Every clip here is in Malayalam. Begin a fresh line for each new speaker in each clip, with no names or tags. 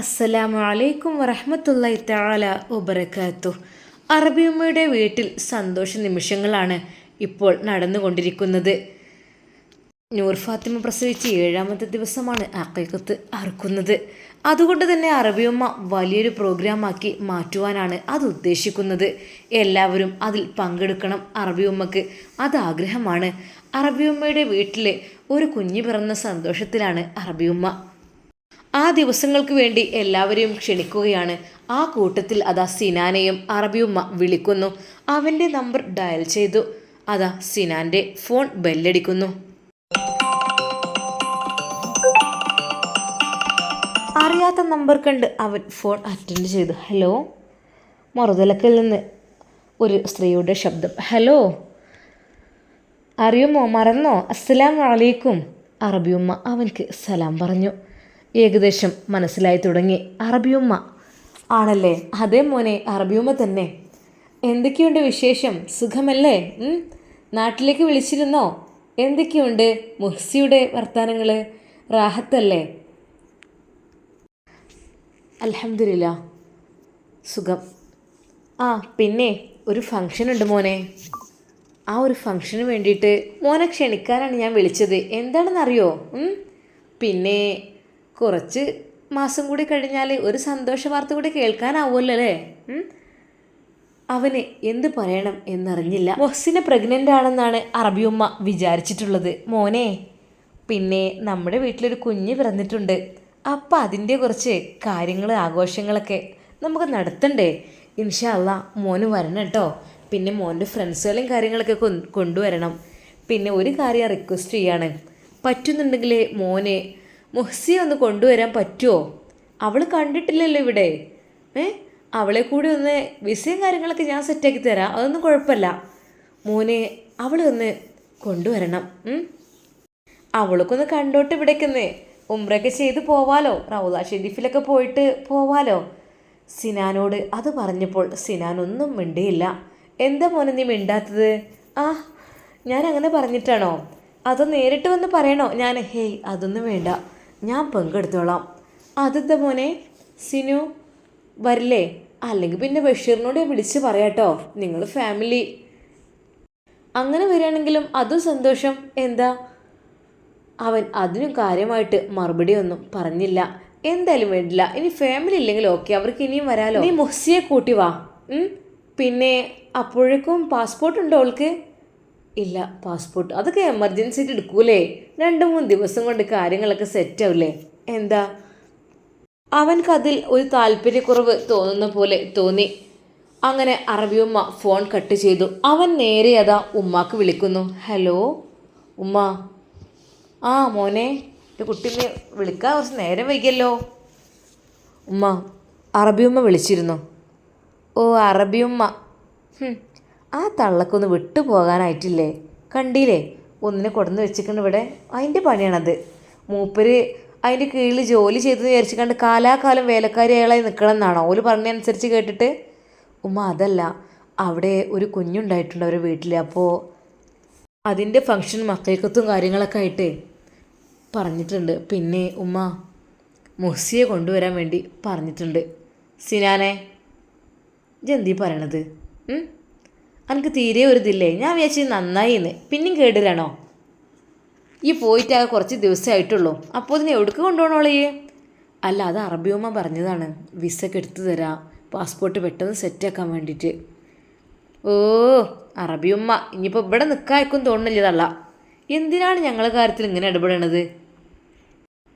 അസ്സലാമു അലൈക്കും വറഹമത്തല്ലായി തആല ഉബറക്കാത്തു അറബിയമ്മയുടെ വീട്ടിൽ സന്തോഷ നിമിഷങ്ങളാണ് ഇപ്പോൾ നടന്നുകൊണ്ടിരിക്കുന്നത്. നൂർ ഫാത്തിമ പ്രസവിച്ച് ഏഴാമത്തെ ദിവസമാണ് അക്കൈക്കത്ത് അറുക്കുന്നത്. അതുകൊണ്ട് തന്നെ അറബിയമ്മ വലിയൊരു പ്രോഗ്രാമാക്കി മാറ്റുവാനാണ് അത് ഉദ്ദേശിക്കുന്നത്. എല്ലാവരും അതിൽ പങ്കെടുക്കണം അറബിയമ്മക്ക്. അത് ആഗ്രഹമാണ്. അറബിയമ്മയുടെ വീട്ടിലെ ഒരു കുഞ്ഞു പിറന്ന സന്തോഷത്തിലാണ് അറബിയമ്മ. ആ ദിവസങ്ങൾക്ക് വേണ്ടി എല്ലാവരെയും ക്ഷണിക്കുകയാണ്. ആ കൂട്ടത്തിൽ അതാ സിനാനെയും അറബിയുമ്മ വിളിക്കുന്നു. അവന്റെ നമ്പർ ഡയൽ ചെയ്തു. അതാ സിനാന്റെ ഫോൺ ബെല്ലടിക്കുന്നു. അറിയാത്ത നമ്പർ കണ്ട് അവൻ ഫോൺ അറ്റൻഡ് ചെയ്തു. ഹലോ? മറുതലക്കിൽ നിന്ന് ഒരു സ്ത്രീയുടെ ശബ്ദം. ഹലോ? അറിയുമോ? മറന്നോ? അസ്സലാം വലൈക്കും അറബിയുമ്മ അവൻക്ക് സലാം പറഞ്ഞു. ഏകദേശം മനസ്സിലായി തുടങ്ങി. അറബിയുമ്മ. ആണല്ലേ? അതേ മോനെ അറബിയുമ്മ തന്നെ. എന്തൊക്കെയുണ്ട് വിശേഷം? സുഖമല്ലേ? നാട്ടിലേക്ക് വിളിച്ചിരുന്നോ? എന്തൊക്കെയുണ്ട് മുഹ്സിയുടെ വർത്തമാനങ്ങൾ റാഹത്തല്ലേ? അലഹമില്ല സുഖം. ആ പിന്നെ ഒരു ഫങ്ഷൻ ഉണ്ട് മോനെ. ആ ഒരു ഫങ്ഷന് വേണ്ടിയിട്ട് മോനെ ക്ഷണിക്കാനാണ് ഞാൻ വിളിച്ചത്. എന്താണെന്നറിയോ? പിന്നെ കുറച്ച് മാസം കൂടി കഴിഞ്ഞാൽ ഒരു സന്തോഷ വാർത്ത കൂടി കേൾക്കാനാവുമല്ലോ അല്ലേ? അവന് എന്ത് പറയണം എന്നറിഞ്ഞില്ല. മൊഹ്സിന് പ്രഗ്നന്റ് ആണെന്നാണ് അറബിയുമ്മ വിചാരിച്ചിട്ടുള്ളത്. മോനെ പിന്നെ നമ്മുടെ വീട്ടിലൊരു കുഞ്ഞ് പിറന്നിട്ടുണ്ട്. അപ്പം അതിന്റെ കുറച്ച് കാര്യങ്ങൾ ആഘോഷങ്ങളൊക്കെ നമുക്ക് നടത്തണ്ടേ? ഇൻഷാ അല്ലാ മോന് വരണം കേട്ടോ. പിന്നെ മോന്റെ ഫ്രണ്ട്സുകളെയും കാര്യങ്ങളൊക്കെ കൊണ്ടുവരണം. പിന്നെ ഒരു കാര്യം റിക്വസ്റ്റ് ചെയ്യാണ്. പറ്റുന്നുണ്ടെങ്കിൽ മോനെ മുഹ്സിയെ ഒന്ന് കൊണ്ടുവരാൻ പറ്റുമോ അവൾ കണ്ടിട്ടില്ലല്ലോ ഇവിടെ. ഏ? അവളെ കൂടി ഒന്ന് വിസയും കാര്യങ്ങളൊക്കെ ഞാൻ സെറ്റാക്കി തരാം. അതൊന്നും കുഴപ്പമില്ല. മോനെ അവളെ ഒന്ന് കൊണ്ടുവരണം? അവൾക്കൊന്ന് കണ്ടോട്ട് ഇവിടേക്കൊന്ന്. ഉമ്രൊക്കെ ചെയ്ത് പോവാലോ. റൗല ഷെരീഫിലൊക്കെ പോയിട്ട് പോവാലോ. സിനാനോട് അത് പറഞ്ഞപ്പോൾ സിനാൻ ഒന്നും മിണ്ടിയില്ല. എന്താ മോനെ നീ മിണ്ടാത്തത്? ആ ഞാൻ അങ്ങനെ പറഞ്ഞിട്ടാണോ? അത് നേരിട്ട് വന്ന് പറയണോ? ഞാൻ ഹേയ് അതൊന്നും വേണ്ട. ഞാൻ പങ്കെടുത്തോളാം. അതെന്താ മോനെ സിനു വരില്ലേ? അല്ലെങ്കിൽ പിന്നെ ബഷീറിനോട് വിളിച്ച് പറയാട്ടോ. നിങ്ങൾ ഫാമിലി അങ്ങനെ വരികയാണെങ്കിലും അതും സന്തോഷം. എന്താ? അവൻ അതിനും കാര്യമായിട്ട് മറുപടി ഒന്നും പറഞ്ഞില്ല. എന്തായാലും വേണ്ടില്ല. ഇനി ഫാമിലി ഇല്ലെങ്കിൽ ഓക്കെ അവർക്ക് ഇനിയും വരാലോ? നീ മൊഹ്സിയെ കൂട്ടി വാ. പിന്നെ അപ്പോഴേക്കും പാസ്പോർട്ട് ഉണ്ടോ അവൾക്ക്? ഇല്ല പാസ്പോർട്ട് അതൊക്കെ എമർജൻസി എടുക്കൂലേ? രണ്ട് മൂന്ന് ദിവസം കൊണ്ട് കാര്യങ്ങളൊക്കെ സെറ്റ് ആവില്ലേ എന്താ? അവൻക്കതിൽ ഒരു താല്പര്യക്കുറവ് തോന്നുന്ന പോലെ തോന്നി. അങ്ങനെ അറബിയുമ്മ ഫോൺ കട്ട് ചെയ്തു. അവൻ നേരെ അതാ ഉമ്മാക്ക് വിളിക്കുന്നു. ഹലോ ഉമ്മ? ആ മോനെ എന്റെ കുട്ടീനെ വിളിക്കാൻ കുറച്ച് നേരം വൈകിയല്ലോ. ഉമ്മ അറബിയുമ്മ വിളിച്ചിരുന്നു. ഓ അറബിയുമ്മ ആ തള്ളക്കൊന്ന് വിട്ടു പോകാനായിട്ടില്ലേ? കണ്ടില്ലേ? ഒന്നിനെ കൊടുന്ന് വെച്ചിട്ടുണ്ട് ഇവിടെ. അതിന്റെ പണിയാണത്. മൂപ്പര് അതിന്റെ കീഴിൽ ജോലി ചെയ്തെന്ന് വിചാരിച്ചു കാലാകാലം വേലക്കാരി അയാളായി നിൽക്കണം എന്നാണോ ഓൽ പറഞ്ഞനുസരിച്ച് കേട്ടിട്ട്. ഉമ്മ അതല്ല. അവിടെ ഒരു കുഞ്ഞുണ്ടായിട്ടുണ്ട് അവരുടെ വീട്ടിൽ അപ്പോൾ അതിന്റെ ഫങ്ഷൻ മക്കൾക്കത്തും കാര്യങ്ങളൊക്കെ ആയിട്ട് പറഞ്ഞിട്ടുണ്ട്. പിന്നെ ഉമ്മ മുഹ്സിയെ കൊണ്ടുവരാൻ വേണ്ടി പറഞ്ഞിട്ടുണ്ട്. സിനാനെ ജന്തി പറയണത്? ഉം? അനക്ക് തീരെ ഒരു ഇതില്ലേ? ഞാൻ വിചാരിച്ചു നന്നായി എന്ന് പിന്നെയും കേടില്ലാണോ ഈ പോയിട്ടാകെ കുറച്ച് ദിവസമായിട്ടുള്ളൂ അപ്പോൾ ഇതിനെ എവിടേക്ക് കൊണ്ടുപോകണോളേ അല്ല അത് അറബിയമ്മ പറഞ്ഞതാണ്. വിസക്ക് എടുത്തു തരാം. പാസ്പോർട്ട് പെട്ടെന്ന് സെറ്റാക്കാൻ വേണ്ടിയിട്ട്. ഓ അറബിയമ്മ ഇനിയിപ്പോൾ ഇവിടെ നിൽക്കായ്ക്കും തോന്നുന്നില്ല തള്ള എന്തിനാണ് ഞങ്ങളെ കാര്യത്തിൽ ഇങ്ങനെ ഇടപെടണത്?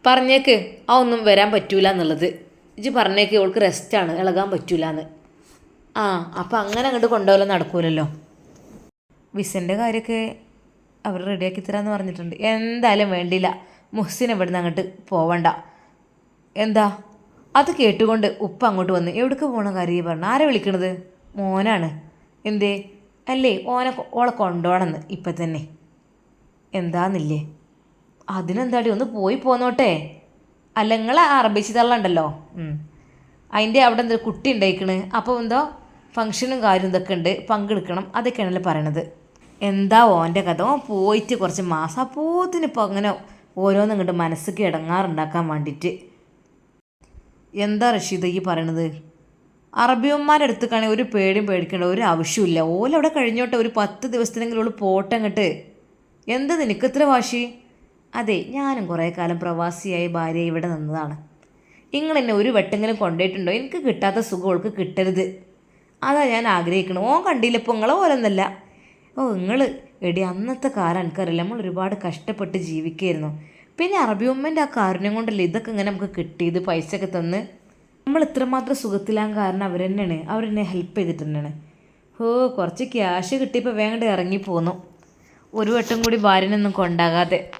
പറഞ്ഞേക്ക്. ആ ഒന്നും വരാൻ പറ്റൂല എന്നുള്ളത്. ഇജ്ജ് പറഞ്ഞേക്ക്. ഇവൾക്ക് റെസ്റ്റാണ് ഇളകാൻ പറ്റൂല എന്ന് ആ അപ്പം അങ്ങനെ അങ്ങോട്ട് കൊണ്ടുപോകലോ നടക്കൂലല്ലോ. വിസന്റെ കാര്യമൊക്കെ അവർ റെഡിയാക്കി തരാമെന്ന് പറഞ്ഞിട്ടുണ്ട്. എന്തായാലും വേണ്ടിയില്ല. മുഹ്സിൻ ഇവിടുന്ന് അങ്ങോട്ട് പോവണ്ട. എന്താ? അത് കേട്ടുകൊണ്ട് ഉപ്പ അങ്ങോട്ട് വന്ന് എവിടേക്ക് പോകണ കാര്യം പറഞ്ഞു? ആരെ വിളിക്കണത്? മോനാണ്. എന്തേ? അല്ലേ ഓനെ ഓളെ കൊണ്ടുപോകണമെന്ന് ഇപ്പം തന്നെ. എന്താന്നില്ലേ? അതിനെന്താടി? ഒന്ന് പോയി പോന്നോട്ടെ. അല്ല നിങ്ങൾ അറബിച്ച് തള്ളണ്ടല്ലോ? അതിന്റെ അവിടെ എന്തോ കുട്ടി ഉണ്ടായിക്കണ് അപ്പോൾ എന്തോ ഫങ്ഷനും കാര്യം ഇതൊക്കെ ഉണ്ട്. പങ്കെടുക്കണം. അതൊക്കെയാണല്ലോ പറയണത്. എന്താ ഓന്റെ കഥ? ഓൻ പോയിട്ട് കുറച്ച് മാസം അപ്പോത്തിന് ഇപ്പോൾ അങ്ങനെ ഓരോന്നും ഇങ്ങോട്ട് മനസ്സിക്ക് ഇടങ്ങാറുണ്ടാക്കാൻ വേണ്ടിയിട്ട്. എന്താ റഷീദ് ഈ പറയണത്? അറബിയന്മാരുടെ അടുത്തേക്കാണെങ്കിൽ ഒരു പേടിയും പേടിക്കേണ്ട ഒരു ആവശ്യമില്ല ഓലവിടെ കഴിഞ്ഞോട്ടെ ഒരു പത്ത് ദിവസത്തിനെങ്കിലും ഓൾ പോട്ടെ അങ്ങോട്ട് എന്ത് നിനക്ക് ഇത്ര വാശി? അതെ ഞാനും കുറേ കാലം പ്രവാസിയായി ഭാര്യ ഇവിടെ നിന്നതാണ്. നിങ്ങൾ എന്നെ ഒരു വെട്ടെങ്കിലും കൊണ്ടുപോയിട്ടുണ്ടോ എനിക്ക് കിട്ടാത്ത സുഖം ഓൾക്ക് കിട്ടരുത്. അതാ ഞാൻ ആഗ്രഹിക്കണം. ഓൻ കണ്ടില്ല ഇപ്പോൾ നിങ്ങളെ പോലൊന്നല്ല ഓ നിങ്ങൾ എടി അന്നത്തെ കാലം എനിക്കറിയില്ല നമ്മൾ ഒരുപാട് കഷ്ടപ്പെട്ട് ജീവിക്കായിരുന്നു. പിന്നെ അറബി ഉമ്മന്റെ ആ കാരുണ്യം കൊണ്ടല്ലേ ഇതൊക്കെ ഇങ്ങനെ നമുക്ക് കിട്ടിയത് പൈസ ഒക്കെ തന്ന്. നമ്മൾ ഇത്രമാത്രം സുഖത്തിലാൻ കാരണം അവർ തന്നെയാണ്. അവരെന്നെ ഹെൽപ്പ് ചെയ്തിട്ട് തന്നെയാണ്. ഓ കുറച്ച് ക്യാഷ് കിട്ടിയപ്പോൾ വേണ്ട ഇറങ്ങി പോന്നു. ഒരു വട്ടം കൂടി ഭാര്യനൊന്നും കൊണ്ടാകാതെ.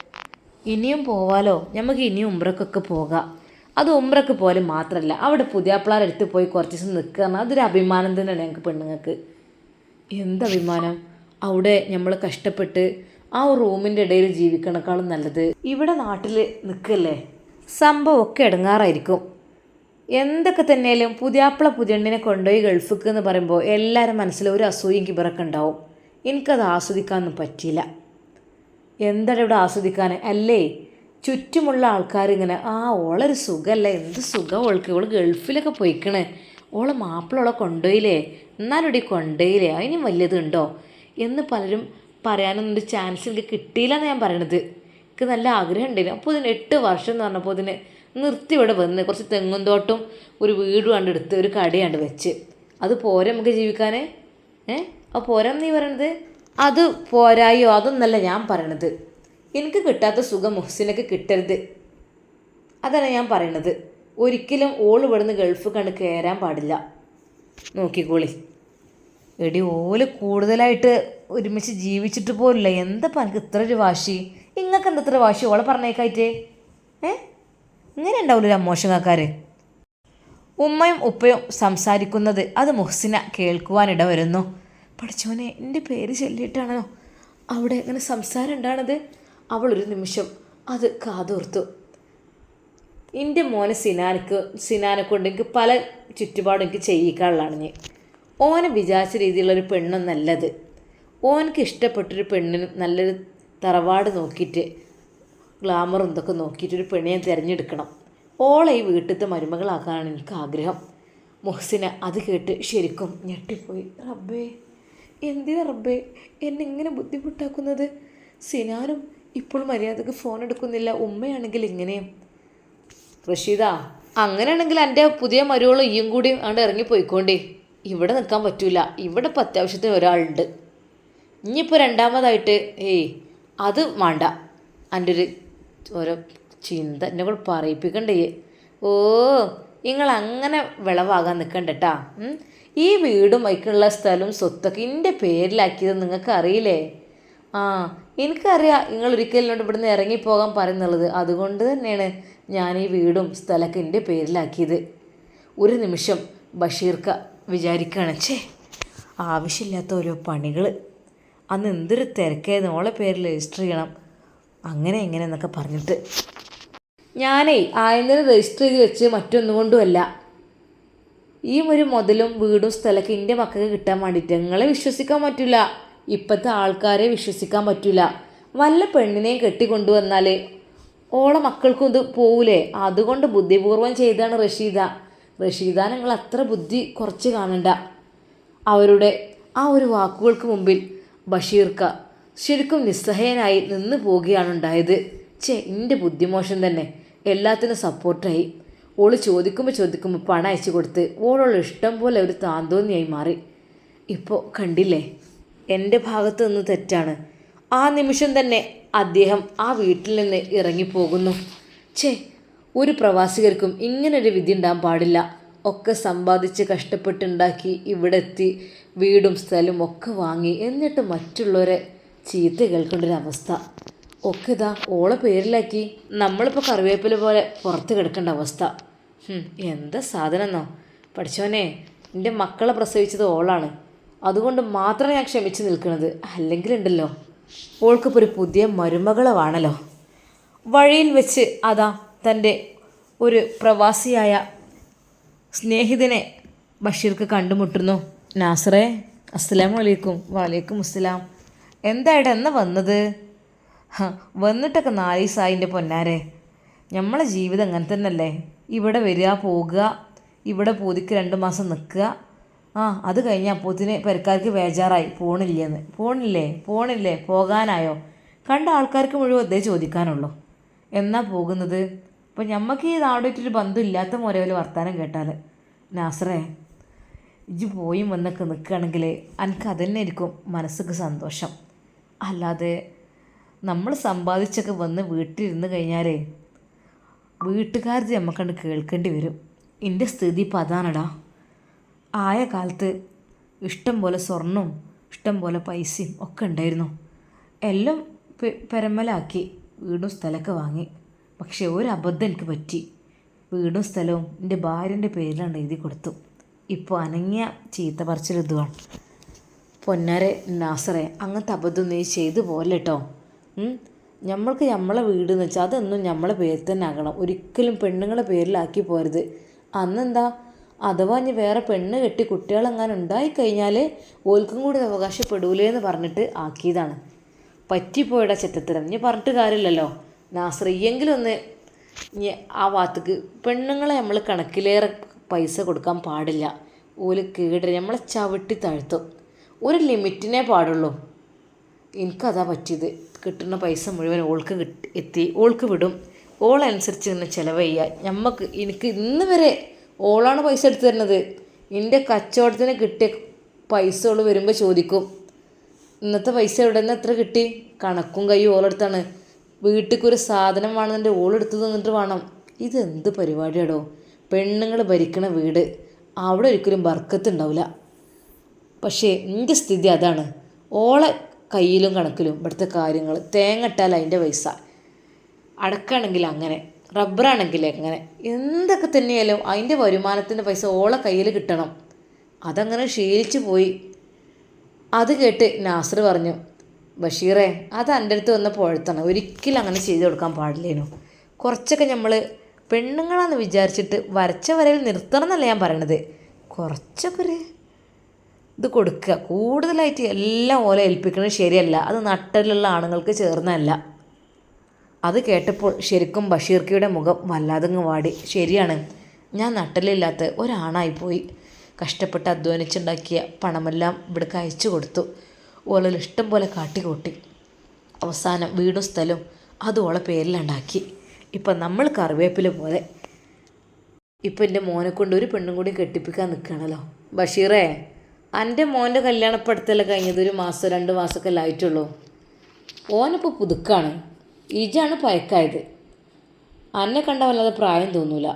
ഇനിയും പോവാലോ? നമുക്ക് ഇനിയും ഉമ്രക്കൊക്കെ പോകാം. അത് ഉമ്രക്ക് പോലെ മാത്രമല്ല അവിടെ പുതിയാപ്പിളാരെടുത്ത് പോയി കുറച്ച് ദിവസം നിൽക്കുക അതൊരു അഭിമാനം തന്നെയാണ് ഞങ്ങൾക്ക് പെണ്ണുങ്ങൾക്ക്. എന്ത് അഭിമാനം? അവിടെ നമ്മൾ കഷ്ടപ്പെട്ട് ആ റൂമിന്റെ ഇടയിൽ ജീവിക്കണേക്കാളും നല്ലത്. ഇവിടെ നാട്ടിൽ നിൽക്കല്ലേ? സംഭവമൊക്കെ ഇടങ്ങാറായിരിക്കും. എന്തൊക്കെ തന്നെയാലും പുതിയാപ്പിള പുതിയണ്ണിനെ കൊണ്ടുപോയി ഗൾഫിക്ക് എന്ന് പറയുമ്പോൾ എല്ലാവരും മനസ്സിൽ ഒരു അസൂയും കിബറൊക്കെ ഉണ്ടാവും. എനിക്കത് ആസ്വദിക്കാനൊന്നും പറ്റിയില്ല. എന്താണ് ഇവിടെ ആസ്വദിക്കാൻ അല്ലേ? ചുറ്റുമുള്ള ആൾക്കാർ ഇങ്ങനെ ആ ഓളൊരു സുഖമല്ല എന്ത് സുഖം ഓൾക്ക് ഇവൾ ഗൾഫിലൊക്കെ പോയിക്കണേ. ഓളെ മാപ്പിളോളെ കൊണ്ടുപോയില്ലേ എന്നാലും ഇവിടെ കൊണ്ടുപോയില്ലേ അതിനും വലിയതുണ്ടോ എന്ന് പലരും പറയാനൊന്നും ചാൻസ് എനിക്ക് കിട്ടിയില്ലെന്ന് ഞാൻ പറയണത്. എനിക്ക് നല്ല ആഗ്രഹം ഉണ്ടായിരുന്നു. അപ്പോൾ ഇതിന് എട്ട് വർഷം എന്ന് പറഞ്ഞപ്പോൾ ഇതിന് നിർത്തി ഇവിടെ വന്ന് കുറച്ച് തെങ്ങും തോട്ടും ഒരു വീട് കണ്ട് എടുത്ത് ഒരു കടയാണ്ട് വെച്ച്. അത് പോരെ നമുക്ക് ജീവിക്കാൻ ഏ? അപ്പോൾ പോരാന്ന് നീ പറയണത്? അത് പോരായോ? അതൊന്നല്ല ഞാൻ പറയണത്. എനിക്ക് കിട്ടാത്ത സുഖം മുഹ്സിനൊക്കെ കിട്ടരുത്. അതാണ് ഞാൻ പറയണത്. ഒരിക്കലും ഓൾ ഇവിടുന്ന് ഗൾഫ് കണ്ട് കയറാൻ പാടില്ല. നോക്കിക്കോളി. എടി ഓൽ കൂടുതലായിട്ട് ഒരുമിച്ച് ജീവിച്ചിട്ട് പോലില്ല എന്താ എനിക്ക് ഇത്ര ഒരു വാശി? ഇങ്ങൾക്ക് എന്താ ഇത്ര വാശി? ഓളെ പറഞ്ഞേക്കായിട്ടേ. ഏ? ഇങ്ങനെ ഉണ്ടാവില്ല ഒരു അമ്മോഷങ്ങാക്കാർ ഉമ്മയും ഉപ്പയും സംസാരിക്കുന്നത് അത് മുഹ്സിന കേൾക്കുവാനിട വരുന്നു പഠിച്ചോനെ എന്റെ പേര് ചൊല്ലിയിട്ടാണോ അവിടെ അങ്ങനെ സംസാരം ഉണ്ടാണത് അവളൊരു നിമിഷം അത് കാതോർത്തു. എന്റെ മോനെ സിനാനക്ക് സിനാനെ കൊണ്ട് എനിക്ക് പല ചുറ്റുപാടും എനിക്ക് ചെയ്യിക്കാനുള്ളതാണ് ഞാൻ. ഓനെ വിചാരിച്ച രീതിയിലുള്ളൊരു പെണ്ണും നല്ലത്. ഓനക്ക് ഇഷ്ടപ്പെട്ടൊരു പെണ്ണിന് നല്ലൊരു തറവാട് നോക്കിയിട്ട് ഗ്ലാമറും ഇതൊക്കെ നോക്കിയിട്ട് ഒരു പെണ്ണിനെ തിരഞ്ഞെടുക്കണം. ഓളെ ഈ വീട്ടിലത്തെ മരുമകളാക്കാനാണ് എനിക്ക് ആഗ്രഹം. മുഹസിന അത് കേട്ട് ശരിക്കും ഞെട്ടിപ്പോയി. റബ്ബേ എന്തിനാ റബ്ബേ? എന്നെ ഇങ്ങനെ ബുദ്ധിമുട്ടാക്കുന്നത്? സിനാനും ഇപ്പോൾ മര്യാദയ്ക്ക് ഫോൺ എടുക്കുന്നില്ല. ഉമ്മയാണെങ്കിൽ ഇങ്ങനെയും. റഷീദ അങ്ങനെയാണെങ്കിൽ എന്റെ പുതിയ മരുവളും ഈയും കൂടി അങ്ങോട്ട് ഇറങ്ങിപ്പോയിക്കോണ്ടേ. ഇവിടെ നിൽക്കാൻ പറ്റൂല. ഇവിടെ ഇപ്പം അത്യാവശ്യത്തിന് ഒരാളുണ്ട്. ഇനിയിപ്പോൾ രണ്ടാമതായിട്ട് ഏയ് അത് വേണ്ട. എന്റെ ഒരു ഓരോ ചിന്ത എന്നെ കൂടെ പറയിപ്പിക്കണ്ടേ. ഓ നിങ്ങൾ അങ്ങനെ വിളവാകാൻ നിൽക്കണ്ടട്ടാ ഈ വീടും വൈക്കുള്ള സ്ഥലവും സ്വത്തൊക്കെ എന്റെ പേരിലാക്കിയത് നിങ്ങൾക്ക് അറിയില്ലേ ആ എനിക്കറിയാം നിങ്ങൾ ഒരിക്കലും എന്നോട് ഇവിടുന്ന് ഇറങ്ങിപ്പോകാൻ പറയുന്നുള്ളത്. അതുകൊണ്ട് തന്നെയാണ് ഞാൻ ഈ വീടും സ്ഥലമൊക്കെ എന്റെ പേരിലാക്കിയത്. ഒരു നിമിഷം ബഷീർക്ക വിചാരിക്കുകയാണ് ഛേ ആവശ്യമില്ലാത്ത ഓരോ പണികൾ അന്ന് എന്തൊരു തിരക്കായിരുന്നു ഓളെ പേരിൽ രജിസ്റ്റർ ചെയ്യണം. അങ്ങനെ എങ്ങനെ എന്നൊക്കെ പറഞ്ഞിട്ട്. ഞാനേ ആയതിനെ രജിസ്റ്റർ ചെയ്ത് വെച്ച് മറ്റൊന്നും കൊണ്ടുമല്ല ഈ ഒരു മുതലും വീടും സ്ഥലമൊക്കെ എന്റെ മക്കൾക്ക് കിട്ടാൻ വേണ്ടിയിട്ട് നിങ്ങളെ വിശ്വസിക്കാൻ പറ്റില്ല. ഇപ്പോഴത്തെ ആൾക്കാരെ വിശ്വസിക്കാൻ പറ്റില്ല വല്ല പെണ്ണിനെയും കെട്ടിക്കൊണ്ടുവന്നാൽ ഓളെ മക്കൾക്കും ഇത് പോവില്ലേ അതുകൊണ്ട് ബുദ്ധിപൂർവം ചെയ്താണ് റഷീദ. റഷീദ നിങ്ങൾ അത്ര ബുദ്ധി കുറച്ച് കാണണ്ട. അവരുടെ ആ ഒരു വാക്കുകൾക്ക് മുമ്പിൽ ബഷീർക്ക ശരിക്കും നിസ്സഹയനായി നിന്ന് പോവുകയാണ് ഉണ്ടായത്. ചേ എന്റെ ബുദ്ധിമോശം തന്നെ. എല്ലാത്തിനും സപ്പോർട്ടായി. ഓൾ ചോദിക്കുമ്പോൾ ചോദിക്കുമ്പോൾ പണം അയച്ചു കൊടുത്ത് ഓളുള്ള ഇഷ്ടം പോലെ ഒരു താന്തോന്നിയായി മാറി. ഇപ്പോൾ കണ്ടില്ലേ? എന്റെ ഭാഗത്തു നിന്ന് തെറ്റാണ്. ആ നിമിഷം തന്നെ അദ്ദേഹം ആ വീട്ടിൽ നിന്ന് ഇറങ്ങിപ്പോകുന്നു. ഛേ ഒരു പ്രവാസികർക്കും ഇങ്ങനൊരു വിധി ഉണ്ടാകാൻ പാടില്ല. ഒക്കെ സമ്പാദിച്ച് കഷ്ടപ്പെട്ടുണ്ടാക്കി ഇവിടെ എത്തി വീടും സ്ഥലവും ഒക്കെ വാങ്ങി എന്നിട്ട് മറ്റുള്ളവരെ ചീത്ത കേൾക്കേണ്ടൊരവസ്ഥ ഒക്കെ ഇതാ ഓളെ പേരിലാക്കി നമ്മളിപ്പോൾ കറിവേപ്പില പോലെ പുറത്ത് കിടക്കേണ്ട അവസ്ഥ. എന്താ സാധനം എന്നോ? പഠിച്ചോനെ എന്റെ മക്കളെ പ്രസവിച്ചത് ഓളാണ്. അതുകൊണ്ട് മാത്രമേ ഞാൻ ക്ഷമിച്ച് നിൽക്കുന്നത്. അല്ലെങ്കിലുണ്ടല്ലോ. ഓൾക്കിപ്പോൾ ഒരു പുതിയ മരുമകളാണല്ലോ. വഴിയിൽ വെച്ച് അതാ തന്റെ ഒരു പ്രവാസിയായ സ്നേഹിതനെ ബഷീർക്ക് കണ്ടുമുട്ടുന്നു. നാസറേ അസ്സലാമു അലൈക്കും വലൈക്കും അസ്സലാം. എന്തായിട്ട് എന്നാ വന്നത്? വന്നിട്ടൊക്കെ നാല് ദിവസമായി പൊന്നാരെ. നമ്മളെ ജീവിതം അങ്ങനെ തന്നെയല്ലേ ഇവിടെ വരിക പോകുക ഇവിടെ പൂതിക്ക് രണ്ട് മാസം നിൽക്കുക. ആ അത് കഴിഞ്ഞ് അപ്പോത്തിന് പെരക്കാർക്ക് ബേജാറായി. പോണില്ലെന്ന്. പോണില്ലേ? പോണില്ലേ? പോകാനായോ? കണ്ട ആൾക്കാർക്ക് മുഴുവൻ അതേ ചോദിക്കാനുള്ളൂ. എന്നാ പോകുന്നത്? അപ്പം ഞമ്മക്ക് ഈ നാടുമായിട്ടൊരു ബന്ധം ഇല്ലാത്ത മുരവിൽ വർത്താനം കേട്ടാൽ നാസറേ ഇജ് പോയും വന്നൊക്കെ നിൽക്കുകയാണെങ്കിൽ എനിക്ക് അതന്നെ ആയിരിക്കും മനസ്സിക്ക് സന്തോഷം. അല്ലാതെ നമ്മൾ സമ്പാദിച്ചൊക്കെ വന്ന് വീട്ടിലിരുന്ന് കഴിഞ്ഞാലേ വീട്ടുകാരുടെ നമ്മക്കണ്ട് കേൾക്കേണ്ടി വരും. എന്റെ സ്ഥിതി ഇപ്പം അതാണടാ. ആയ കാലത്ത് ഇഷ്ടം പോലെ സ്വർണവും ഇഷ്ടം പോലെ പൈസയും ഒക്കെ ഉണ്ടായിരുന്നു. എല്ലാം പെരമ്പലാക്കി വീടും സ്ഥലമൊക്കെ വാങ്ങി. പക്ഷേ ഒരു അബദ്ധം എനിക്ക് പറ്റി. വീടും സ്ഥലവും എന്റെ ഭാര്യന്റെ പേരിലാണ് എഴുതി കൊടുത്തു. ഇപ്പോൾ അനങ്ങിയ ചീത്ത പറിച്ചിലെതുവാണ് പൊന്നാരെ നാസറെ അങ്ങനത്തെ അബദ്ധം നീ ചെയ്തു പോലെ കേട്ടോ നമ്മൾക്ക് നമ്മളെ വീട് എന്ന് വെച്ചാൽ അതൊന്നും നമ്മളെ പേരിൽ തന്നെ ആകണം. ഒരിക്കലും പെണ്ണുങ്ങളെ പേരിലാക്കി പോരുത് അന്നെന്താ? അഥവാ ഇനി വേറെ പെണ്ണ് കെട്ടി കുട്ടികളെങ്ങാനും ഉണ്ടായിക്കഴിഞ്ഞാൽ ഓൽക്കും കൂടി അവകാശപ്പെടൂലേ എന്ന് പറഞ്ഞിട്ട് ആക്കിയതാണ്. പറ്റിപ്പോയടാ ചെറ്റത്തരം. ഇനി പറഞ്ഞിട്ട് കാര്യമില്ലല്ലോ. നാസ്രീയെങ്കിലൊന്ന് ഇനി ആ ഭാഗത്തേക്ക് പെണ്ണുങ്ങളെ നമ്മൾ കണക്കിലേറെ പൈസ കൊടുക്കാൻ പാടില്ല. ഓൽ കീടര് നമ്മളെ ചവിട്ടി താഴ്ത്തും. ഒരു ലിമിറ്റിനേ പാടുള്ളൂ. എനിക്കതാ പറ്റിയത്. കിട്ടുന്ന പൈസ മുഴുവൻ ഓൾക്ക് കിട്ടി എത്തി ഓൾക്ക് വിടും. ഓളനുസരിച്ച് ഇങ്ങനെ ചിലവ് ചെയ്യുക നമുക്ക് എനിക്ക് ഇന്ന് വരെ ഓളാണ് പൈസ എടുത്തു തരുന്നത്. എന്റെ കച്ചവടത്തിന് കിട്ടിയ പൈസ ഓൾ വരുമ്പോൾ ചോദിക്കും. ഇന്നത്തെ പൈസ എവിടെ നിന്ന് എത്ര കിട്ടി? കണക്കും കൈ ഓളെടുത്താണ് വീട്ടിക്കൊരു സാധനം വേണമെന്നുണ്ട് ഓളെടുത്ത് തന്നിട്ട് വേണം. ഇതെന്ത് പരിപാടിയാടോ? പെണ്ണുങ്ങൾ ഭരിക്കണ വീട്. അവിടെ ഒരിക്കലും ബർക്കത്ത് ഉണ്ടാവില്ല പക്ഷേ എന്റെ സ്ഥിതി അതാണ്. ഓളെ കയ്യിലും കണക്കിലും ഇവിടുത്തെ കാര്യങ്ങൾ തേങ്ങ ഇട്ടാൽ അതിന്റെ പൈസ. അടക്കാണെങ്കിൽ അങ്ങനെ. റബ്ബറാണെങ്കിൽ എങ്ങനെ എന്തൊക്കെ തന്നെയായാലും അതിന്റെ വരുമാനത്തിന്റെ പൈസ ഓളെ കയ്യിൽ കിട്ടണം. അതങ്ങനെ ശീലിച്ചു പോയി. അത് കേട്ട് നാസർ പറഞ്ഞു ബഷീറേ അത് എന്റെ അടുത്ത് വന്ന പുഴത്താണ്. ഒരിക്കലും അങ്ങനെ ചെയ്തു കൊടുക്കാൻ പാടില്ലേനു? കുറച്ചൊക്കെ നമ്മൾ പെണ്ണുങ്ങളാന്ന് വിചാരിച്ചിട്ട് വരച്ച വരയിൽ നിർത്തണം എന്നല്ല ഞാൻ പറയണത്. കുറച്ചൊക്കെ ഒരു ഇത് കൊടുക്കുക. കൂടുതലായിട്ട് എല്ലാം ഓല ഏൽപ്പിക്കുന്നത് ശരിയല്ല. അത് നട്ടലുള്ള ആണുങ്ങൾക്ക് ചേർന്നല്ല അത് കേട്ടപ്പോൾ ശരിക്കും ബഷീർക്കയുടെ മുഖം വല്ലാതങ്ങ് വാടി. ശരിയാണ് ഞാൻ നട്ടലില്ലാത്ത ഒരാണായിപ്പോയി. കഷ്ടപ്പെട്ട് അധ്വാനിച്ചുണ്ടാക്കിയ പണമെല്ലാം ഇവിടേക്ക് അയച്ചു കൊടുത്തു. ഓളിൽ ഇഷ്ടം പോലെ കാട്ടിക്കൂട്ടി. അവസാനം വീടും സ്ഥലവും അത് ഓളെ പേരിലുണ്ടാക്കി. ഇപ്പം നമ്മൾ കറിവേപ്പില പോലെ. ഇപ്പം എന്റെ മോനെ കൊണ്ട് ഒരു പെണ്ണും കൂടി കെട്ടിപ്പിക്കാൻ നിൽക്കണല്ലോ ബഷീറേ എന്റെ മോന്റെ കല്യാണപ്പെടുത്തല്ല കഴിഞ്ഞത്? ഒരു മാസം രണ്ട് മാസമൊക്കെ ആയിട്ടുള്ളൂ. ഓനിപ്പോൾ പുതുക്കാണ്. ഇജാണ് പയക്കായത്. അന്നെ കണ്ട വല്ലാതെ പ്രായം തോന്നൂല.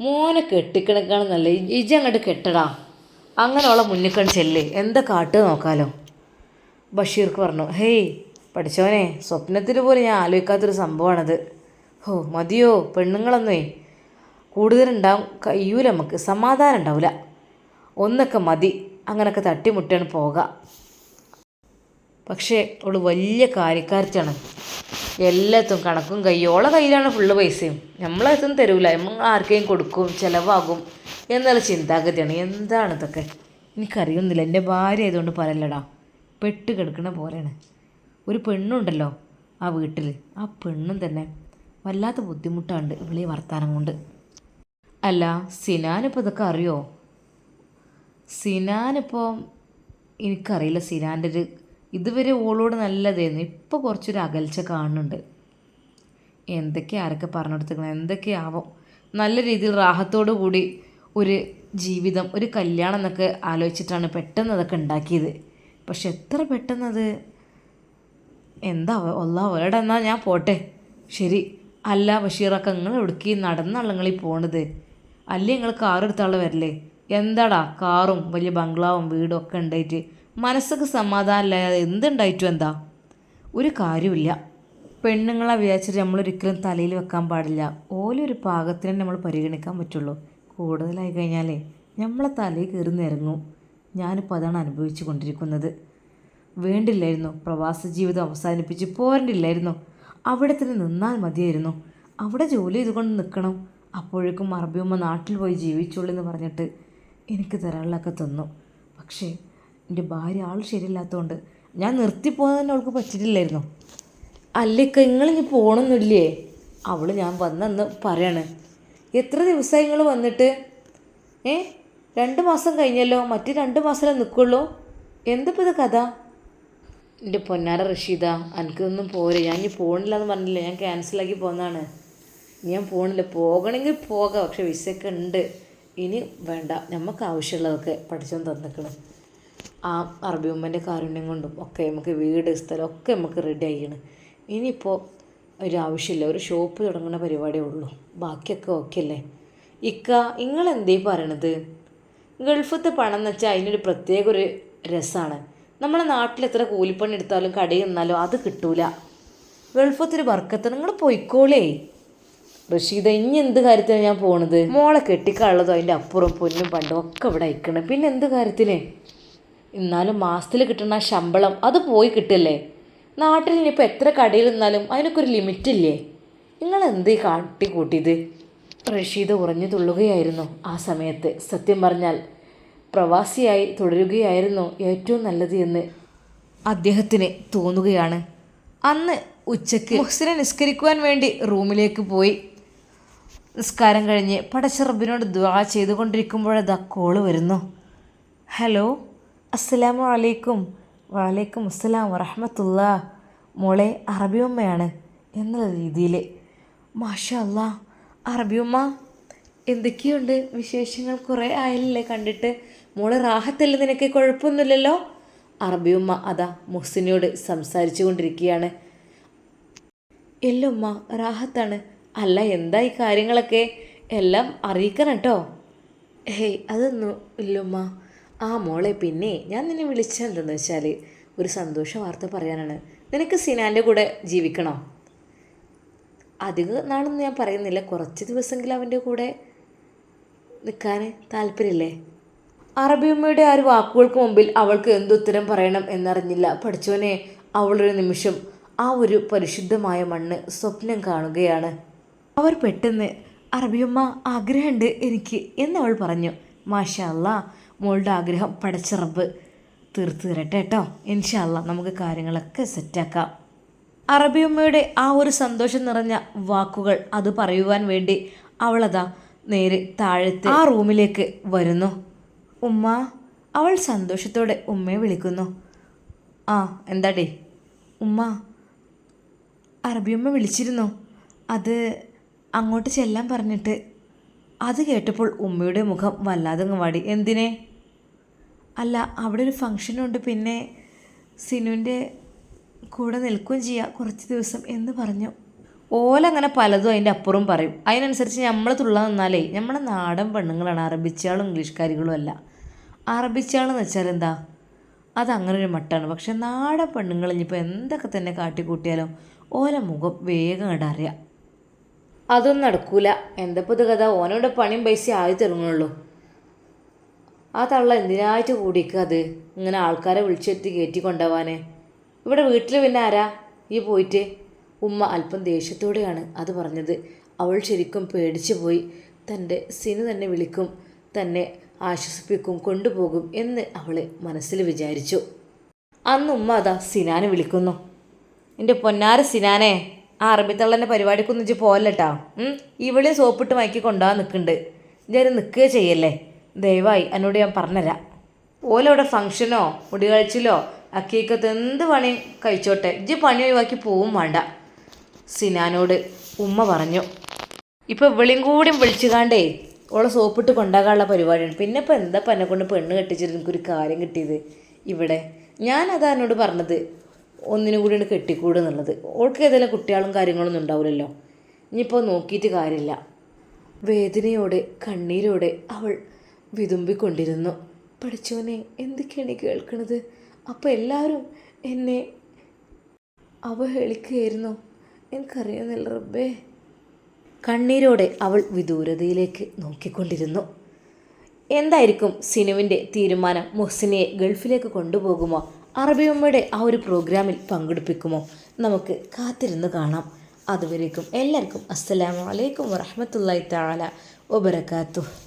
മോനെ കെട്ടിക്കിടക്കാണ് നല്ല. ഇജ അങ്ങോട്ട് കെട്ടടാ. അങ്ങനെ ഉള്ള മുന്നിക്കൺ ചെല്ല്. എന്താ കാട്ട് നോക്കാലോ? ബഷീർക്ക് പറഞ്ഞു ഹേയ് പഠിച്ചവനെ സ്വപ്നത്തിൽ പോലും ഞാൻ ആലോചിക്കാത്തൊരു സംഭവമാണത് ഹോ മതിയോ? പെണ്ണുങ്ങളൊന്നേ. കൂടുതലുണ്ടാവും കഴിയൂല നമുക്ക്. സമാധാനം ഉണ്ടാവില്ല ഒന്നൊക്കെ മതി. അങ്ങനൊക്കെ തട്ടിമുട്ടാണ് പോകാം. പക്ഷേ അവൾ വലിയ കാര്യക്കാരത്തിയാണ് എല്ലാത്തും കണക്കും കയ്യോളെ കയ്യിലാണ് ഫുള്ള് പൈസയും. നമ്മളതൊന്നും തരൂല. നമ്മൾ ആർക്കെയും കൊടുക്കും ചിലവാകും എന്നുള്ള ചിന്താഗതിയാണ്. എന്താണ് ഇതൊക്കെ? എനിക്കറിയുന്നില്ല എന്റെ ഭാര്യ ആയതുകൊണ്ട് പറയല്ലടാ. പെട്ട് കിടക്കണ പോലെയാണ്. ഒരു പെണ്ണുണ്ടല്ലോ ആ വീട്ടിൽ ആ പെണ്ണും തന്നെ വല്ലാത്ത ബുദ്ധിമുട്ടുണ്ട് ഇവളീ വർത്താനം കൊണ്ട്. അല്ല സിനാനിപ്പോൾ ഇതൊക്കെ അറിയോ? സിനാനിപ്പോൾ എനിക്കറിയില്ല. സിനാന്റെ ഒരു ഇതുവരെ ഓളോട് നല്ലതായിരുന്നു. ഇപ്പോൾ കുറച്ചൊരു അകൽച്ച കാണുന്നുണ്ട്. എന്തൊക്കെ ആരൊക്കെ പറഞ്ഞെടുത്തേക്കണം എന്തൊക്കെയാവും നല്ല രീതിയിൽ റാഹത്തോടു കൂടി ഒരു ജീവിതം ഒരു കല്യാണം എന്നൊക്കെ ആലോചിച്ചിട്ടാണ് പെട്ടെന്ന് അതൊക്കെ ഉണ്ടാക്കിയത്. പക്ഷെ എത്ര പെട്ടെന്നത്? എന്താ ഒല്ലാ അവരുടെ എന്നാൽ ഞാൻ പോട്ടെ? ശരി അല്ല ബഷീറൊക്കെ നിങ്ങൾ എവിടേക്ക് നടന്നാണ് നിങ്ങൾ ഈ പോണത്? അല്ലേ നിങ്ങൾ കാർ എടുത്താളെ വരല്ലേ എന്താടാ കാറും വലിയ ബംഗ്ലാവും വീടും ഒക്കെ ഉണ്ടായിട്ട് മനസ്സൊക്കെ സമാധാനമില്ലാതെ എന്തുണ്ടായിട്ടും എന്താ? ഒരു കാര്യമില്ല പെണ്ണുങ്ങളെ വിചാരിച്ചിട്ട് നമ്മളൊരിക്കലും തലയിൽ വെക്കാൻ പാടില്ല. ഓലൊരു പാകത്തിന് നമ്മൾ പരിഗണിക്കാൻ പറ്റുള്ളൂ. കൂടുതലായി കഴിഞ്ഞാലേ നമ്മളെ തലയിൽ കയറി നിരങ്ങും. ഞാനിപ്പോൾ അതാണ് അനുഭവിച്ചു കൊണ്ടിരിക്കുന്നത്. വേണ്ടില്ലായിരുന്നു. പ്രവാസ ജീവിതം അവസാനിപ്പിച്ച് പോരണ്ടില്ലായിരുന്നു. അവിടെ തന്നെ നിന്നാൽ മതിയായിരുന്നു. അവിടെ ജോലി ചെയ്തുകൊണ്ട് നിൽക്കണം. അപ്പോഴേക്കും അറബിയമ്മ നാട്ടിൽ പോയി ജീവിച്ചോളൂ എന്ന് പറഞ്ഞിട്ട് എനിക്ക് തരാനുള്ളതൊക്കെ തന്നു. പക്ഷേ എന്റെ ഭാര്യ ആൾ ശരിയില്ലാത്തതുകൊണ്ട് ഞാൻ നിർത്തിപ്പോകാൻ തന്നെ അവൾക്ക് പറ്റിയിട്ടില്ലായിരുന്നു. അല്ലേക്ക നിങ്ങളിനി പോകണമെന്നില്ലേ അവൾ ഞാൻ വന്നെന്ന് പറയാണ്. എത്ര ദിവസമായി നിങ്ങൾ വന്നിട്ട്? ഏ? രണ്ട് മാസം കഴിഞ്ഞല്ലോ മറ്റ് രണ്ട് മാസമേ നിൽക്കുള്ളൂ എന്തിപ്പോൾ ഇത് കഥ? എന്റെ പൊന്നാര റഷീദ എനിക്കൊന്നും പോരെ ഞാൻ ഇനി പോകണില്ല എന്ന് പറഞ്ഞില്ല ഞാൻ ക്യാൻസലാക്കി പോകുന്നതാണ് ഞാൻ പോകണില്ല പോകണമെങ്കിൽ പോകാം പക്ഷെ വിസയൊക്കെ ഉണ്ട്. ഇനി വേണ്ട നമുക്ക് ആവശ്യമുള്ളതൊക്കെ പഠിച്ചോൻ തന്നിക്കണം ആ അറബി ഉമ്മന്റെ കാരുണ്യം കൊണ്ടും ഒക്കെ നമുക്ക് വീട് സ്ഥലം ഒക്കെ നമുക്ക് റെഡി ആയിരുന്നു ഇനിയിപ്പോൾ ഒരു ആവശ്യമില്ല ഒരു ഷോപ്പ് തുടങ്ങുന്ന പരിപാടിയേ ഉള്ളൂ. ബാക്കിയൊക്കെ ഓക്കെ അല്ലേ? ഇക്ക നിങ്ങൾ നിങ്ങളെന്തേ പറയണത്? ഗൾഫത്തെ പണം എന്ന് വെച്ചാൽ അതിനൊരു പ്രത്യേക ഒരു രസമാണ് നമ്മളെ നാട്ടിൽ എത്ര കൂലിപ്പണി എടുത്താലും കടയിൽ നിന്നാലും അത് കിട്ടൂല. ഗൾഫത്തൊരു വർക്കത്ത് നിങ്ങൾ പൊയ്ക്കോളേ. റഷീദ ഇനി എന്ത് കാര്യത്തിനാണ് ഞാൻ പോണത്? മോളെ കെട്ടിക്കാനുള്ളതോ അതിന്റെ അപ്പുറം പൊന്നും പണ്ടും ഒക്കെ ഇവിടെ അയക്കണം. പിന്നെ എന്ത് കാര്യത്തിന് എന്നാലും മാസത്തിൽ കിട്ടുന്ന ശമ്പളം അത് പോയി കിട്ടില്ലേ? നാട്ടിൽ ഇനിയിപ്പോൾ എത്ര കടയിൽ നിന്നാലും അതിനൊക്കെ ഒരു ലിമിറ്റ് ഇല്ലേ? നിങ്ങൾ എന്ത് കാട്ടി കൂട്ടിയത്? റഷീദ് ഉറഞ്ഞു തുള്ളുകയായിരുന്നു ആ സമയത്ത്. സത്യം പറഞ്ഞാൽ പ്രവാസിയായി തുടരുകയായിരുന്നു ഏറ്റവും നല്ലത് എന്ന് അദ്ദേഹത്തിന് തോന്നുകയാണ്. അന്ന് ഉച്ചയ്ക്ക് മുഹ്സിനെ നിസ്കരിക്കുവാൻ വേണ്ടി റൂമിലേക്ക് പോയി. നിസ്കാരം കഴിഞ്ഞ് പടച്ചറബിനോട് ദ്വാ ചെയ്തുകൊണ്ടിരിക്കുമ്പോഴതാ കോൾ വരുന്നു. ഹലോ? അസ്സലാമു അലൈക്കും വലൈക്കും അസ്സലാം വറഹമത്തുള്ള. മോളെ അറബിയമ്മയാണ് എന്നുള്ള രീതിയിൽ മാഷാ അല്ലാ അറബിയമ്മ എന്തൊക്കെയുണ്ട് വിശേഷങ്ങൾ? കുറേ ആയില്ലേ കണ്ടിട്ട്. മോൾ റാഹത്തല്ലേ നിനക്ക്? കുഴപ്പമൊന്നുമില്ലല്ലോ? അറബിയമ്മ അതാ മുഹ്സിനോട് സംസാരിച്ചു കൊണ്ടിരിക്കുകയാണ് എല്ലുമ്മ റാഹത്താണ്. അല്ല എന്താ ഈ കാര്യങ്ങളൊക്കെ? എല്ലാം അറിയിക്കണം കേട്ടോ. ഹേയ് അതൊന്നും ഇല്ലുമ്മ. ആ മോളെ പിന്നെ ഞാൻ നിന്നെ വിളിച്ചെന്തെന്ന് വെച്ചാൽ ഒരു സന്തോഷ വാർത്ത പറയാനാണ്. നിനക്ക് സിനാന്റെ കൂടെ ജീവിക്കണോ? അധിക നാളൊന്നും ഞാൻ പറയുന്നില്ല. കുറച്ച് ദിവസമെങ്കിലും അവന്റെ കൂടെ നിൽക്കാൻ താല്പര്യമില്ലേ? അറബിയമ്മയുടെ ആ ഒരു വാക്കുകൾക്ക് മുമ്പിൽ അവൾക്ക് എന്തുത്തരം പറയണം എന്നറിഞ്ഞില്ല. പഠിച്ചോനെ അവളൊരു നിമിഷം ആ ഒരു പരിശുദ്ധമായ മണ്ണ് സ്വപ്നം കാണുകയാണ്. അവർ പെട്ടെന്ന് അറബിയമ്മ ആഗ്രഹമുണ്ട് എനിക്ക് എന്നവൾ പറഞ്ഞു. മാഷ അല്ലാ മോളുടെ ആഗ്രഹം പടച്ചിറപ്പ്. തീർത്ത് തരട്ടെ കേട്ടോ ഇൻഷാല്ല നമുക്ക് കാര്യങ്ങളൊക്കെ സെറ്റാക്കാം. അറബിയമ്മയുടെ ആ ഒരു സന്തോഷം നിറഞ്ഞ വാക്കുകൾ അത് പറയുവാൻ വേണ്ടി അവളതാ നേരെ താഴത്തെ ആ റൂമിലേക്ക് വരുന്നു. ഉമ്മ അവൾ സന്തോഷത്തോടെ ഉമ്മയെ വിളിക്കുന്നു. ആ എന്താടേ? ഉമ്മ അറബിയമ്മ വിളിച്ചിരുന്നു. അത് അങ്ങോട്ട് ചെല്ലാൻ പറഞ്ഞിട്ട് അത് കേട്ടപ്പോൾ ഉമ്മയുടെ മുഖം വല്ലാതെ വാടി. എന്തിനെ? അല്ല അവിടെ ഒരു ഫംഗ്ഷനുണ്ട് പിന്നെ സിനുവിന്റെ കൂടെ നിൽക്കുകയും ചെയ്യുക കുറച്ച് ദിവസം എന്ന് പറഞ്ഞു. ഓലങ്ങനെ പലതും അതിന്റെ അപ്പുറം പറയും. അതിനനുസരിച്ച് നമ്മൾ തുള്ള നിന്നാലേ നമ്മളെ നാടൻ പെണ്ണുങ്ങളാണ്. അറബിച്ചാളും ഇംഗ്ലീഷ്കാരികളും അല്ല. അറബിച്ചാളെന്ന് വെച്ചാൽ എന്താ? അതങ്ങനെ ഒരു മട്ടാണ്. പക്ഷെ നാടൻ പെണ്ണുങ്ങൾ ഇനിയിപ്പോൾ എന്തൊക്കെ തന്നെ കാട്ടിക്കൂട്ടിയാലും ഓല മുഖം വേഗം കണ്ടറിയാം അതൊന്നും നടക്കൂല. എന്തപ്പോൾ ഇത് കഥ? ഓനോട് പണിയും പൈസ ആയി തരുന്നുള്ളൂ ആ തള്ള എന്തിനായിട്ട് കൂടിക്കുക അത്? ഇങ്ങനെ ആൾക്കാരെ വിളിച്ചെത്തി കയറ്റി കൊണ്ടുപോവാന്. ഇവിടെ വീട്ടിൽ പിന്നെ ആരാ? ഈ പോയിട്ട് ഉമ്മ അല്പം ദേഷ്യത്തോടെയാണ് അത് പറഞ്ഞത്. അവൾ ശരിക്കും പേടിച്ചു പോയി. തന്റെ സിനു തന്നെ വിളിക്കും തന്നെ ആശ്വസിപ്പിക്കും കൊണ്ടുപോകും എന്ന് അവൾ മനസ്സിൽ വിചാരിച്ചു. അന്ന് ഉമ്മ അതാ സിനാനെ വിളിക്കുന്നു. എന്റെ പൊന്നാര സിനാനെ! ആ അറബിത്തള്ളന്റെ പരിപാടിക്കൊന്നും ഇജ്ജ് പോകല്ലട്ടാ ഇവിളെ സോപ്പിട്ട് മയക്കി കൊണ്ടുപോകാൻ നിൽക്കുന്നുണ്ട് ഞാൻ നിൽക്കുക ചെയ്യല്ലേ? ദയവായി എന്നോട് ഞാൻ പറഞ്ഞുതരാം ഓലവിടെ ഫംഗ്ഷനോ മുടി കഴിച്ചിലോ അക്കീക്കത്ത് എന്ത് പണിയും കഴിച്ചോട്ടെ. ഇജ്ജ് പണി ഒഴിവാക്കി പോവും വേണ്ട. സിനാനോട് ഉമ്മ പറഞ്ഞു. ഇപ്പോൾ ഇവളെയും കൂടി വിളിച്ചുകാണ്ടേ ഓളെ സോപ്പിട്ട് കൊണ്ടാകാനുള്ള പരിപാടിയാണ്. പിന്നെ ഇപ്പം എന്താ എന്നെ കൊണ്ട് പെണ്ണ് കെട്ടിച്ചിട്ട് എനിക്കൊരു കാര്യം കിട്ടിയത് ഇവിടെ. ഞാനതാ എന്നോട് പറഞ്ഞത്. ഒന്നിനും കൂടിയാണ് കെട്ടിക്കൂട് എന്നുള്ളത്. ഓൾക്ക് ഏതെങ്കിലും കുട്ടികളും കാര്യങ്ങളൊന്നും ഉണ്ടാവില്ലല്ലോ ഇനിയിപ്പോൾ നോക്കിയിട്ട് കാര്യമില്ല. വേദനയോടെ കണ്ണീരോടെ അവൾ വിതുമ്പിക്കൊണ്ടിരുന്നു. പഠിച്ചോനെ എന്തൊക്കെയാണ് കേൾക്കണത്? അപ്പോൾ എല്ലാവരും എന്നെ അവഹേളിക്കുകയായിരുന്നു? എനിക്കറിയുന്നില്ല റബ്ബേ. കണ്ണീരോടെ അവൾ വിദൂരതയിലേക്ക് നോക്കിക്കൊണ്ടിരുന്നു. എന്തായിരിക്കും സിനുവിന്റെ തീരുമാനം? മുഹ്സിനെ ഗൾഫിലേക്ക് കൊണ്ടുപോകുമോ? അറബിയമ്മയുടെ ആ ഒരു പ്രോഗ്രാമിൽ പങ്കെടുപ്പിക്കുമോ? നമുക്ക് കാത്തിരുന്ന് കാണാം. അതുവരേക്കും എല്ലാവർക്കും അസ്സലാമു അലൈക്കും വറഹമത്തല്ലാ താല വബർക്കാത്തു